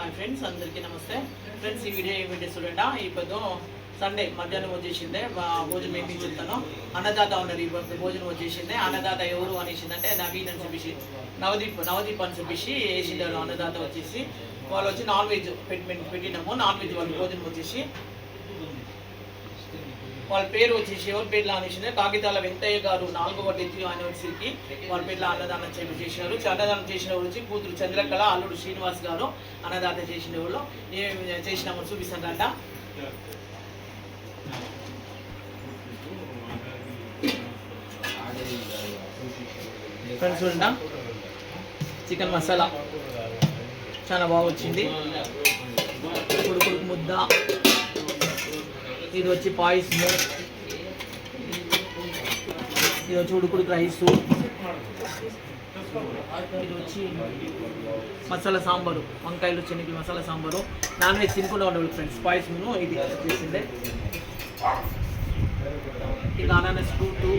Hi friends అందరికీ నమస్తే. Friends ఈ వీడియో ఏమిటి చూడండి? ఇప్పుడు సండే మధ్యాహ్నం వచ్చేసిందే. భోజనం ఏమి చెప్తాను అన్నదాత ఉన్నారు ఈ పొద్దు భోజనం వచ్చేసిందే. అన్నదాత ఎవరు అనేసిందంటే నవీన్ అని చెప్పేసి నవదీప్ నవదీప్ అని చెప్పేసి వేసిండారు అన్నదాత వచ్చేసి. వాళ్ళు వచ్చి నాన్ వెజ్ పెట్టి పెట్టినాము. నాన్ వెజ్ వాళ్ళు భోజనం వచ్చేసి వాళ్ళ పేరు వచ్చేసి ఎవరి పేర్లు అనేసి కాగితాల వెంకయ్య గారు నాలుగవ డెత్ యానివర్సరీకి వాళ్ళ పేర్ల అన్నదానం చేపి చేసినారు అన్నదానం చేసిన వచ్చి కూతురు చంద్రకళ అల్లుడు శ్రీనివాస్ గారు అన్నదాత చేసిన వాళ్ళు. ఏమి చేసినామో చూపిస్తానంట ఫ్రెండ్స్ చూడండి. చికెన్ మసాలా. చాలా బాగా వచ్చింది. కుడుకుడు ముద్ద. ఇది వచ్చి పాయసము ఇది వచ్చి ఉడుకుడుకు రైసు ఇది వచ్చి మసాలా సాంబారు. వంకాయలు చెనిగి మసాలా సాంబారు. నాన్ వెజ్ తినకుండా ఉండవు ఫ్రెండ్స్. పాయసమును ఇది చేసిందే. ఇది అనానస్ ఫ్రూటు.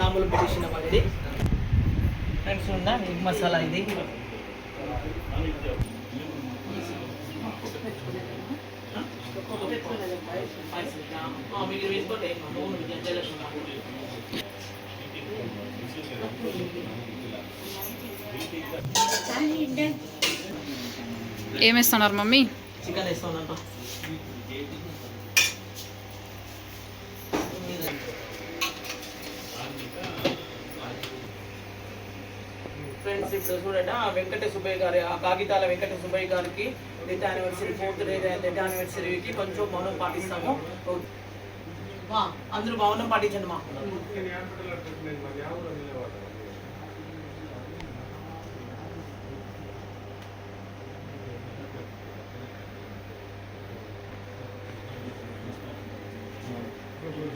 తాంబూలం పెట్టేసిన వాళ్ళది ఫ్రెండ్స్ ఉందా ఎగ్ మసాలా ఇది. ఏమేస్తున్నారు మమ్మీ? చికెన్ వేస్తానమ్మా ఫ్రెండ్స్ ఇప్పుడు చూడండి. ఆ వెంకట సుబ్బయ్య గారి ఆ కాగితాల వెంకట సుబ్బయ్య గారికి death anniversary fourth day death యానివర్సరీకి కొంచెం మౌనం పాటిస్తాము. మా అందరూ మౌనం పాటించండి మా.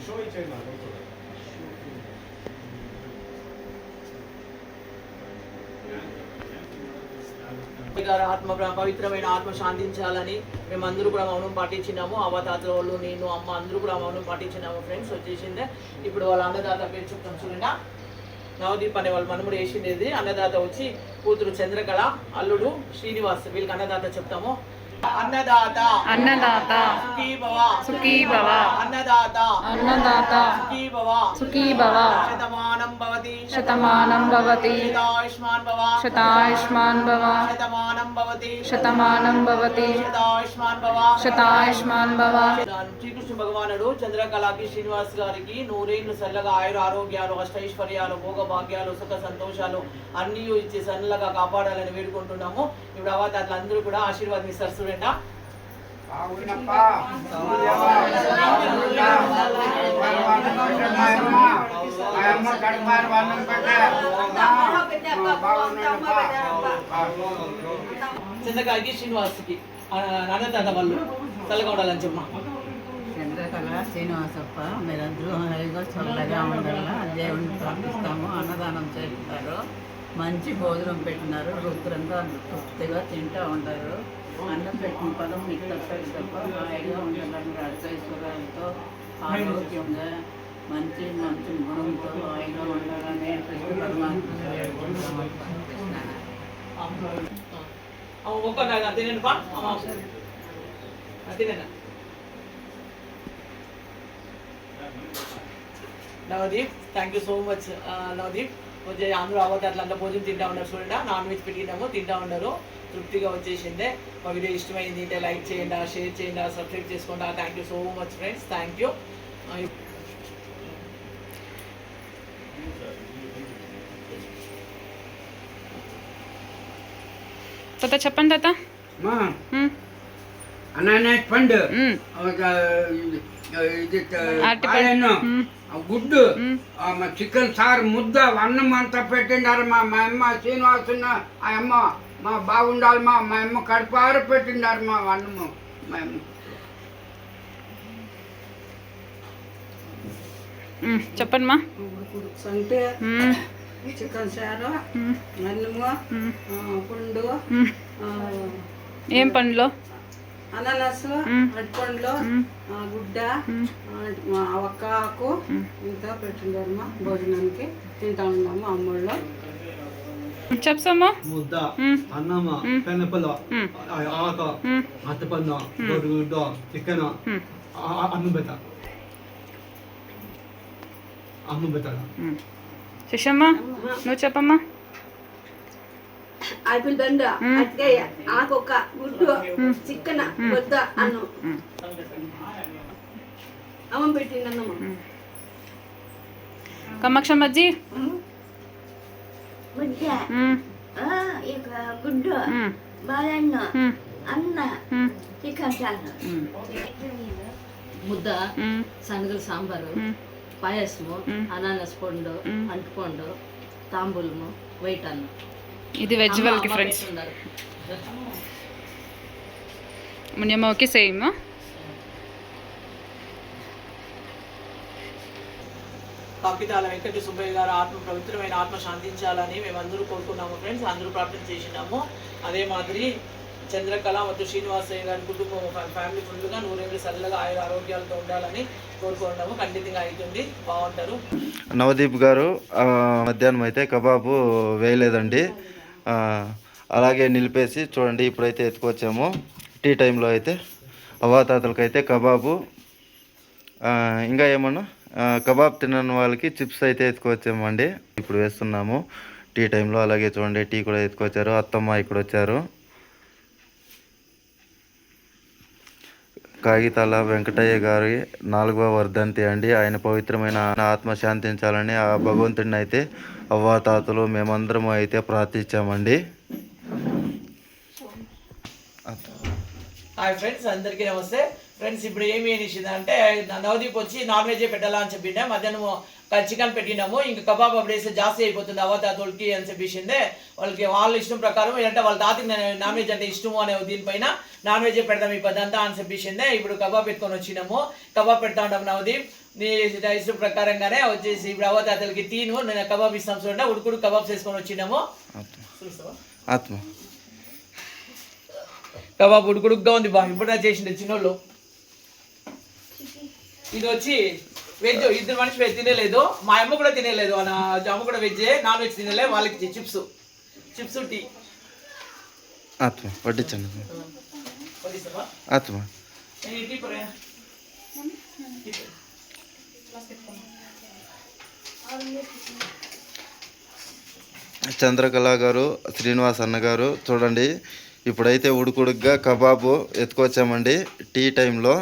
షో ఇచ్చేయండి గారి ఆత్మ పవిత్రమైన ఆత్మ శాంతించాలని మేమందరూ కూడా మౌనం పాటించినాము. అవతాతల వాళ్ళు నేను అమ్మ అందరూ కూడా మౌనం పాటించినాము ఫ్రెండ్స్ వచ్చేసిందే. ఇప్పుడు వాళ్ళ అన్నదాత పేరు చెప్తాం చూడండి. నవదీప్ అనే వాళ్ళ మనముడు వేసిండేది. అన్నదాత వచ్చి కూతురు చంద్రకళ అల్లుడు శ్రీనివాస్ వీళ్ళకి అన్నదాత చెప్తాము. అన్నదాత అన్నదాత సుఖీ భవ సుఖీ భవ అన్నదాత అన్నదాత సుఖీ భవ సుఖీ భవ శతమానం భవతి శతమానం భవతి శతాయుష్మాన్ భవ శతాయుష్మాన్ భవ శతమానం భవతి శతమానం భవతి శతాయుష్మాన్ భవ శతాయుష్మాన్ భవ శ్రీకృష్ణ భగవానుడు చంద్రకళకి శ్రీనివాస్ గారికి నూరేళ్ళు చల్లగా ఆయుర ఆరోగ్యాలు అష్టైశ్వర్యాలు భోగ భాగ్యాలు సుఖ సంతోషాలు అన్నీ ఇచ్చి సన్నగా కాపాడాలని వేడుకుంటున్నాము. ఇప్పుడు అవతారులు అందరూ కూడా ఆశీర్వాదం ఇస్తారు చూడండి? చంద్రకళకి శ్రీనివాస్కి. అన్నదాత వాళ్ళు. చల్లగా ఉండాలని చెప్పమా చంద్రకళ శ్రీనివాసప్ప మీరందరూ హాయిగా చల్లగా ఉండాలా దేవుని ప్రార్థిస్తాము అన్నదానం చేస్తారు. మంచి భోజనం పెట్టినారు రుద్రంగా తృప్తిగా తింటూ ఉంటారు. అన్నం పెట్టిన పదం మీకు తప్పదు తప్ప హాయిగా ఉండాలని రాజైశ్వర్యాలతో ఆరోగ్యంగా మంచి మంచి గుణంతో హాయిగా ఉండాలని కృష్ణ పరమాత్మ తినండి Navdeep thank you so much Navdeep వచ్చే అందరూ అవతారులంతా భోజనం తింటా ఉన్నారు చూడండి. నాన్ వెజ్ పెట్టినాము తింటా ఉన్నారు. తృప్తిగా వచ్చేసిందే. మా వీడియో ఇష్టమైంది అంటే లైక్ చేయండి షేర్ చేయండి సబ్స్క్రైబ్ చేసుకోండి. Thank you so much friends thank you తాత చెప్పండి తాత. అనానస్ పండు. ఇది గుడ్డు చికెన్ సార్ ముద్ద అన్నం అంతా పెట్టిండారు మా మా అమ్మ శ్రీనివాసున్న ఆ అమ్మ మా బాగుండాలి మా మా అమ్మ కడుపారు పెట్టిండారు మా అన్నము. మా అమ్మ. చెప్పండి మా. మ్, చికెన్ సారు అన్నము పండు. ఏం పండ్లు? అనానస్. అరటిపండ్లు గుడ్డ ఒక్క ఆకు ఇంత పెట్టిండారమ్మా భోజనానికి తింటా ఉన్నాము అమ్మోళ్ళు. చెప్పమ్మా ముద్ద మ్మ్. అన్నమ పెనపల. ఆక. అత్తపన్న గొడుగుడ్డ చికెన్. అన్నం పెట్ట. అన్నం పెట్టాల? నువ్వు చెప్పమ్మా. ఆపిల్ దండ అట్కాయ ఆకొక్క గుడ్డు చిక్కన వద్ద అన్నం. అమ్మ పెట్టింది అన్నమ్మ కమక్షమ్మజ్జి ముద్ద మ్మ్. ఆ, ఇక గుడ్డు. బాలన్న. అన్న. చికెన్ చారు ముద్ద. శనగల సాంబారు. పాయసము అనానస్ పండు అంటుపండు తాంబూలము వైట్ అన్నం. ఇది వెజ్ వాళ్ళకి ఫ్రెండ్స్. మునియమ్మకి సేమ్ కాకితాల వెంకట సుబ్బయ్య గారు ఆత్మ పవిత్రమైన ఆత్మ శాంతించాలని మేమందరూ కోరుకున్నాము ఫ్రెండ్స్. అందరూ ప్రార్థన చేసినాము. అదే మాదిరి చంద్రకళ మరియు శ్రీనివాసయ్య గారి కుటుంబం ఫ్యా- ఫ్యామిలీ ఫుల్గా నూరేళ్ళు చల్లగా ఆయుర ఆరోగ్యాలతో ఉండాలని కోరుకుంటాము ఖండితంగా అవుతుంది బాగుంటారు. నవదీప్ గారు ఆ, మధ్యాహ్నం అయితే కబాబు వేయలేదండి. అలాగే నిలిపేసి చూడండి ఇప్పుడైతే ఎత్తుకొచ్చాము. టీ టైంలో అయితే అవాతాతలకైతే కబాబు. ఇంకా ఏమన్నా? కబాబ్ తినని వాళ్ళకి చిప్స్ అయితే ఎత్తుకొచ్చామండి. ఇప్పుడు వేస్తున్నాము. టీ టైంలో అలాగే చూడండి టీ కూడా ఎత్తుకొచ్చారు. అత్తమ్మ ఇక్కడ వచ్చారు. కాగితాల వెంకటయ్య గారి నాలుగవ వర్ధంతి అండి. ఆయన పవిత్రమైన ఆత్మ శాంతించాలని ఆ భగవంతుడిని అయితే అవ్వాతాతలు మేమందరం అయితే ప్రార్థించామండి. హాయ్ ఫ్రెండ్స్ అందరికీ నమస్తే. ఫ్రెండ్స్ ఇప్పుడు ఏమి అనేసింది అంటే నవదీప్ వచ్చి నాన్ వెజ్ పెట్టాలా అని చెప్పిండే. మధ్యాహ్నం చికెన్ పెట్టినాము. ఇంకా కబాబ్ అప్పుడు వేస్తే జాస్తి అయిపోతుంది అవతాతోళ్ళకి అని చెప్పేసిందే వాళ్ళకి వాళ్ళ ఇష్టం ప్రకారం ఏంటంటే వాళ్ళ తాతకి నాన్ వెజ్ అంటే ఇష్టము అనే దీనిపైన నాన్ వెజ్ పెడదాం ఈ పదంతా అని చెప్పేసిందే ఇప్పుడు కబాబ్ పెట్టుకొని వచ్చినాము. కబాబ్ పెడతా ఉంటాం నవదీప్. నీ ఇష్టం ప్రకారంగానే వచ్చేసి ఇప్పుడు అవతాతలకి తీను. నేను కబాబ్ ఇస్తాం చూడండి. ఉడుకుడు కబాబ్స్ వేసుకొని వచ్చినాము. ఆత్మ. కబాబ్ ఉడుకుడుగ్గా ఉంది. బా ఇప్పుడు చేసిండే చిన్నోళ్ళు. ఇది వచ్చి వెజ్ ఇద్దరు మనిషి వెజ్ తినలేదు. మా అమ్మ కూడా తినలేదు. నా అమ్మ కూడా వెజ్ నాన్ వెజ్ తినలే. వాళ్ళకి చిప్స్. Chips tea. ఆత్మ వడ్డించండి? ఆత్మ. చంద్రకళ గారు శ్రీనివాస్ అన్న గారు చూడండి. ఇప్పుడైతే ఉడుకుడుగ్గా కబాబు ఎత్తుకొచ్చామండి టీ టైంలో.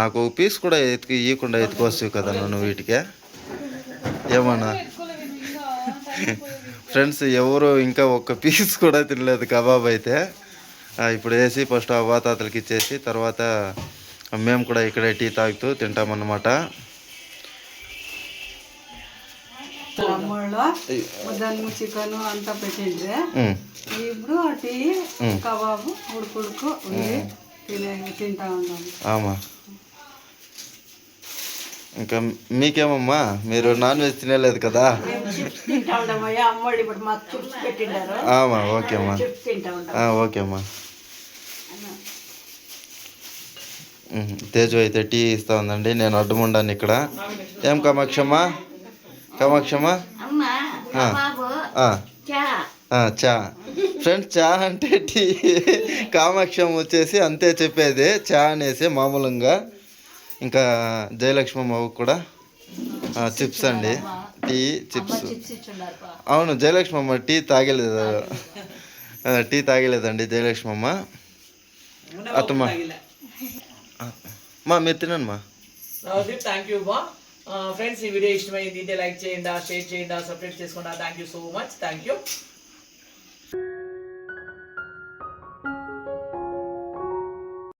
నాకు ఒక పీస్ కూడా ఎత్తుకు ఇవ్వకుండా ఎత్తుకోవచ్చు కదా నువ్వు వీటికే. ఏమన్నా? ఫ్రెండ్స్ ఎవరు ఇంకా ఒక్క పీస్ కూడా తినలేదు కబాబ్ అయితే. ఇప్పుడు వేసి ఫస్ట్ అవ్వాతాతలకి ఇచ్చేసి తర్వాత మేము కూడా ఇక్కడే టీ తాగుతూ తింటామన్నమాట. తింటా ఉన్నాము ఆమా. ఇంకా మీకేమమ్మా? మీరు నాన్ వెజ్ తినలేదు కదా? ఆమా ఓకే అమ్మా చిప్స్ తింటా ఉంటాం. ఆ, ఓకే అమ్మా ఉమ్, తేజు అయితే టీ ఇస్తా ఉందండి. నేను అడ్డుముండాను ఇక్కడ. ఏం కామాక్షమ్మా? కామాక్షమ్మా? అమ్మ ఆ. బాబు ఆ, చా. ఆ, చా. ఫ్రెండ్స్ చా అంటే టీ. కామాక్షం వచ్చేసి అంతే చెప్పేది. చా అనేసి మామూలుగా. ఇంకా జయలక్ష్మమ్మ కూడా చిప్స్ అండి. Tea chips. అవును జయలక్ష్మమ్మ టీ తాగలేదు. టీ తాగలేదండి జయలక్ష్మమ్మ. అత్తమ్మ. మా మీరు తినండి మా. థ్యాంక్ యూ బా ఫ్రెండ్స్ ఈ వీడియో ఇష్టమైంది లైక్ చేయండి షేర్ చేయండి సబ్స్క్రైబ్ చేసుకోండి thank you so much thank you